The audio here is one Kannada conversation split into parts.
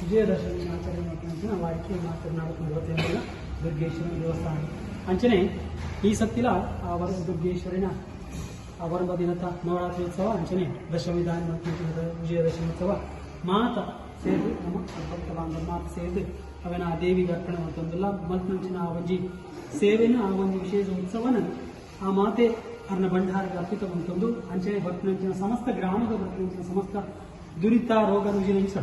ವಿಜಯದಶಮಿ ಆಚರಣೆ ಮಾಡ್ಕೊಂಡು ವಾಡಿಕೆ ಮಾತನಾಡ್ಕೊಂಡು ಇವತ್ತೇನಿಲ್ಲ ದುರ್ಗೇಶ್ವರನ ದೇವಸ್ಥಾನ. ಅಂಚನೆ, ಈ ಸತ್ತಿಲ ಆ ವರದ ದುರ್ಗೇಶ್ವರಿನ ಆ ನವರಾತ್ರಿ ಉತ್ಸವ ಅಂಚನೆ, ದಶಮಿ ದಾನ ವಿಜಯದಶಮಿ ಉತ್ಸವ ಮಾತ ಸೇರಿ ನಮ್ಮ ಭಕ್ತ ಬಾಂಧವ ಮಾತ ಸೇರಿ ಅವನ ಆ ದೇವಿಗೆ ಅರ್ಪಣೆ ಮಾಡ್ತಂದಿಲ್ಲ ಮಲ್ಪಂಚಿನ ಆ ಒಂಜಿ ಸೇವೆನ, ಆ ಒಂದು ವಿಶೇಷ ಉತ್ಸವನ ಆ ಮಾತೆ ಅರ್ನ ಭಂಡಾರಿಗೆ ಅರ್ಪಿತವಂತಂದು ಅಂಚನೆ ಭಕ್ತನಂಚಿನ ಸಮಸ್ತ ಗ್ರಾಮದ ಭಕ್ತನಂಚಿನ ಸಮಸ್ತ ದುರಿತ ರೋಗ ರುಜಿನ ಇಸ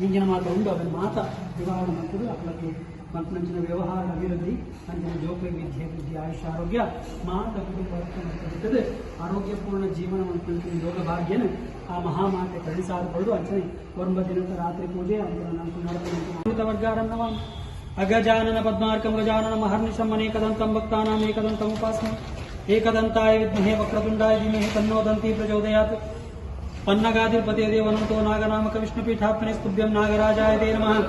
ಇಂಜಿನ ಮಾತ ಉಂಡು ಅದನ್ನು ಮಾತ ನಿವಾರಣೆ ಮಾಡ್ತದೆ ಅಪ್ಪಲಕ್ಕೆ ಮಂತ್ನಂಚಿನ ವ್ಯವಹಾರ ಅಭಿವೃದ್ಧಿ ಅಂಚಿನ ಜೋಪೆ ವಿದ್ಯೆ ಬುದ್ಧಿ ಆಯುಷ್ಯ ಆರೋಗ್ಯ ಮಾತ ಕುಟುಂಬ ಇರ್ತದೆ ಆರೋಗ್ಯಪೂರ್ಣ ಜೀವನ ಮಂತ್ನಂಚಿನ ಯೋಗ ಭಾಗ್ಯನ ಆ ಮಹಾಮಾತೆ ಕಳಿಸಾರಬಹುದು ಅಂಚನೆ ಒಂಬ ದಿನದ ರಾತ್ರಿ ಪೂಜೆ ಅಂತ ನಾನು ನಡೆದ ವರ್ಗಾರನ್ನವ ಅಗಜಾನನ ಪದ್ಮಾರ್ಕಂ ಗಜಾನನ ಮಹರ್ನಿಶಂ ಅನೇಕದಂತಂ ಭಕ್ತಾನಾಂ ಏಕದಂತಂ ಉಪಾಸ್ಮೆ ಏಕದಂತಾಯ ವಿದ್ಮಹೇ ವಕ್ರತುಂಡಾಯ ಧೀಮಹಿ ತನ್ನೋ ದಂತಿ ಪ್ರಚೋದಯಾತ್ पन्नगाधिपते देवनोतो नागनामक विष्णुपीठात्मने स्तुभ्यं नागराजाय ते नमः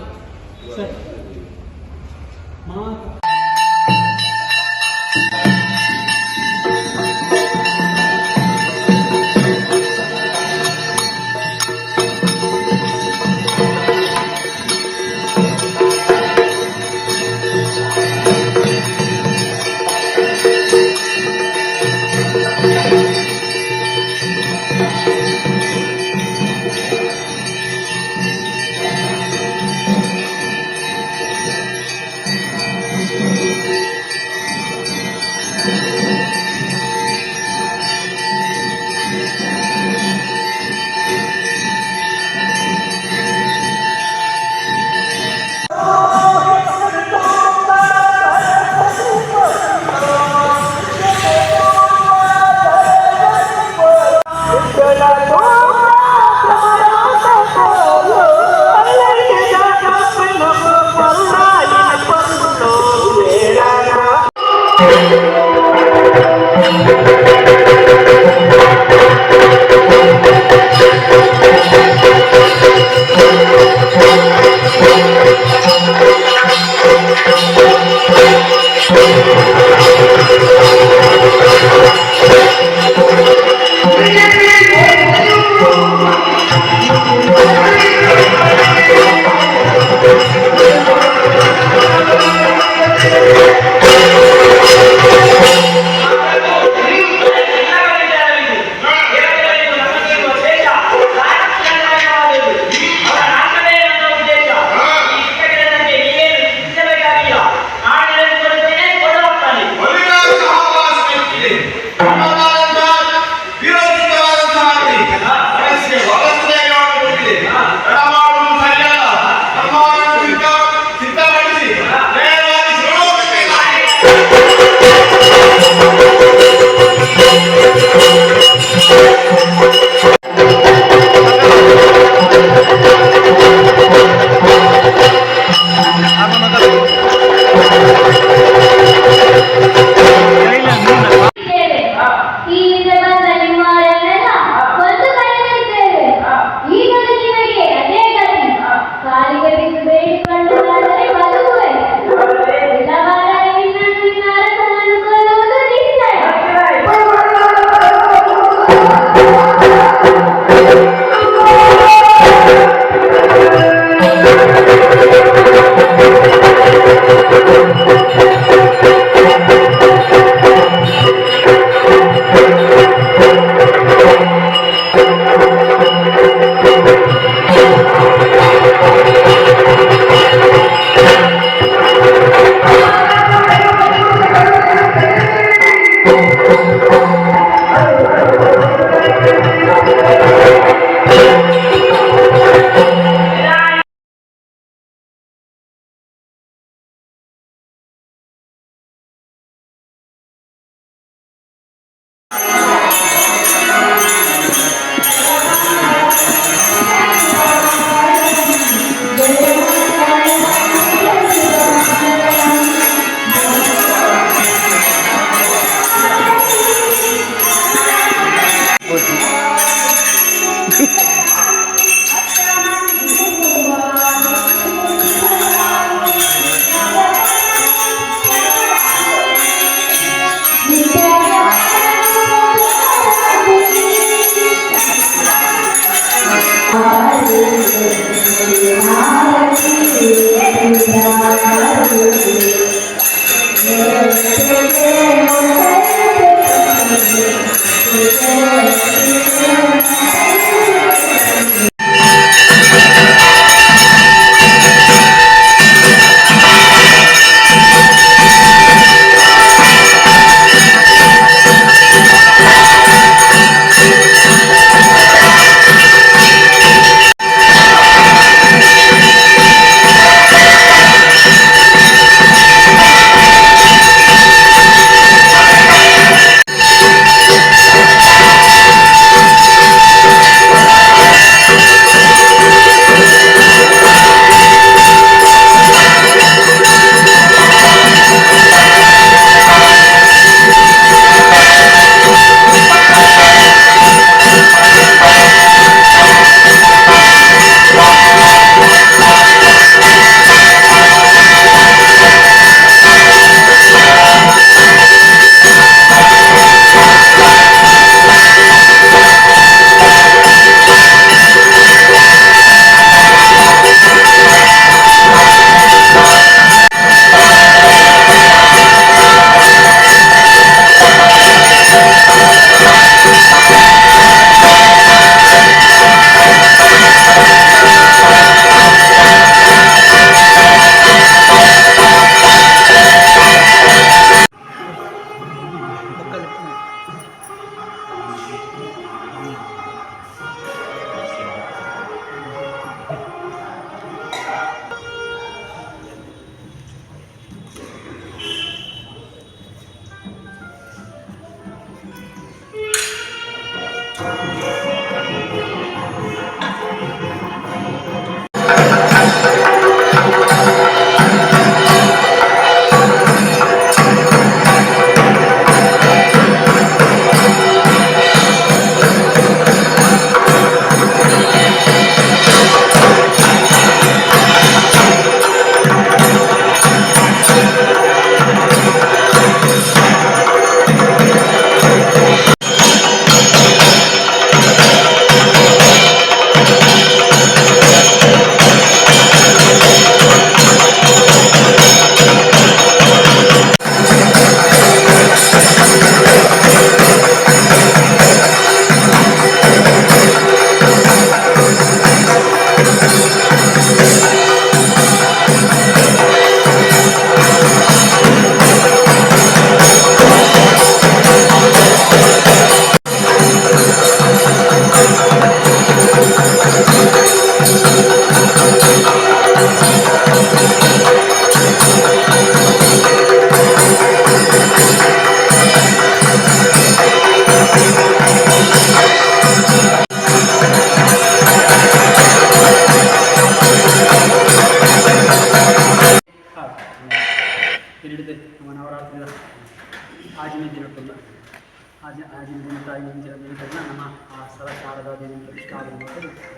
ದಿನಕ್ಕಲ್ಲ ನಮ್ಮ ಆ ಸ್ಥಳ ಶಾರದಾ ದೇವಿ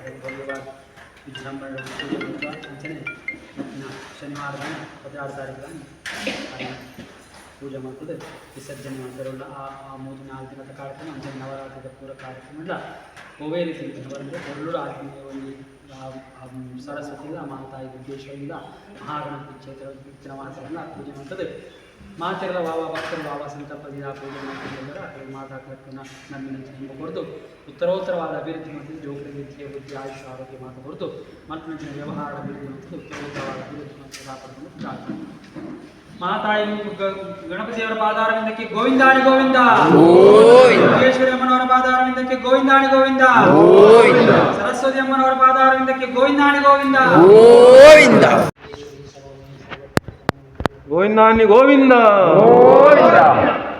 ಅದಕ್ಕೆ ವಿಜೃಂಭಣೆ ಶನಿವಾರ ಹದಿನಾರು ತಾರೀಕು ಪೂಜೆ ಮಾಡ್ತದೆ ವಿಸರ್ಜನೆ ಮಾಡ್ತಾರಲ್ಲ ಆ ಆ ಮೂರು ನಾಲ್ಕು ದಿನದ ಕಾರ್ಯಕ್ರಮ ಅಂದರೆ ನವರಾತ್ರಿದ ಪೂರ ಕಾರ್ಯಕ್ರಮ ಎಲ್ಲ ಒವೇ ರೀತಿ ಬರುತ್ತೆ. ಎಲ್ಲರೂ ಆತ್ಮೀಯ ಒಂದು ಸರಸ್ವತಿಯಿಂದ ಮಾತಾಯಿ ಉದ್ದೇಶದಿಂದ ಮಹಾಗಣಪತಿ ಕ್ಷೇತ್ರ ಮಾತೆಲ್ಲ ಪೂಜೆ ಮಾಡ್ತದೆ. ಮಾತೆಲ್ಲ ವಾವ ಭಕ್ತರು ವಾವ ಸಂತಪದಿಂದ ಆ ಪೂಜೆ ಮಾಡ್ತಿದ್ದಾರೆ ಆ ಕಡೆ ಮಾತಾಡ್ಲಿಕ್ಕನ್ನು ನಂಬಿನಂತೆ ನಂಬ ಹೊರತು ಉತ್ತರೋತ್ತರವಾದ ಅಭಿವೃದ್ಧಿ ಮಾಡ್ತಿದ್ದು ಜೋಕರಿ ವಿದ್ಯೆ ಬುದ್ಧಿ ಆಯುಷ ಆರೋಗ್ಯ ಮಾತು ಹೊರತು ಮಂತ್ರಿನ ವ್ಯವಹಾರ ಅಭಿವೃದ್ಧಿ ಮಾಡ್ತಿದ್ದು ಉತ್ತರೋತ್ತರವಾದ ಅಭಿವೃದ್ಧಿ ಮಾಡ್ತಿದ್ದು ಕಾಪಾಡಿಕೊಂಡು ಪ್ರಾರ್ಥನೆ ಮಾತಾಯಿ ಗಣಪತಿಯವರ ಪಾದಾರವಿಂದಕ್ಕೆ ಗೋವಿಂದಾಣಿ ಗೋವಿಂದ ಯೋಗೇಶ್ವರಿ ಅಮ್ಮನವರ ಪಾದಾರವಿಂದಕ್ಕೆ ಗೋವಿಂದಾಣಿ ಗೋವಿಂದ ಸರಸ್ವತಿ ಅಮ್ಮನವರ ಪಾದಾರವಿಂದಕ್ಕೆ ಗೋವಿಂದಾಣಿ ಗೋವಿಂದ ಗೋವಿಂದ 国民党，国民党，国民党。